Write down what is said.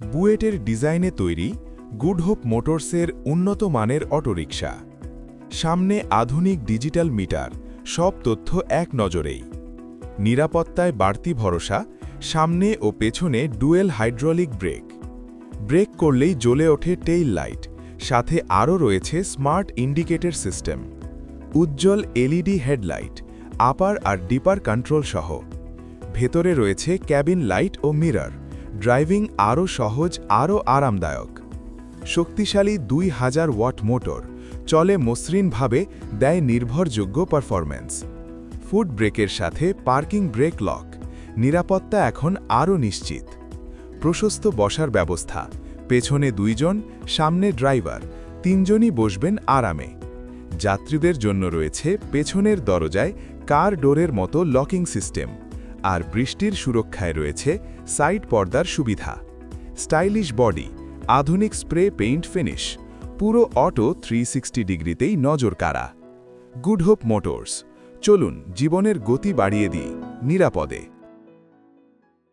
বুয়েটের ডিজাইনে তৈরি গুড হোপ মোটরসের উন্নত মানের অটোরিকশা। সামনে আধুনিক ডিজিটাল মিটার, সব তথ্য এক নজরেই। নিরাপত্তায় বাড়তি ভরসা, সামনে ও পেছনে ডুয়েল হাইড্রোলিক ব্রেক। ব্রেক করলেই জ্বলে ওঠে টেইল লাইট, সাথে আরও রয়েছে স্মার্ট ইন্ডিকেটর সিস্টেম। উজ্জ্বল এলইডি হেডলাইট, আপার আর ডিপার কন্ট্রোল সহ। ভেতরে রয়েছে ক্যাবিন লাইট ও মিরর। ড্রাইভিং আরও সহজ, আরও আরামদায়ক। শক্তিশালী দুই হাজার ওয়াট মোটর চলে মসৃণভাবে, দেয় নির্ভরযোগ্য পারফরম্যান্স। ফুড ব্রেকের সাথে পার্কিং ব্রেক লক, নিরাপত্তা এখন আরও নিশ্চিত। প্রশস্ত বসার ব্যবস্থা, পেছনে দুইজন, সামনে ড্রাইভার, তিনজনই বসবেন আরামে। যাত্রীদের জন্য রয়েছে পেছনের দরজায়, কার ডোরের মতো লকিং সিস্টেম। আর বৃষ্টির সুরক্ষায় রয়েছে সাইড পর্দার সুবিধা। স্টাইলিশ বডি, আধুনিক স্প্রে পেইন্ট ফিনিশ, পুরো অটো থ্রি ডিগ্রিতেই নজর কাড়া। গুড হোপ মোটরস, চলুন জীবনের গতি বাড়িয়ে দিই নিরাপদে।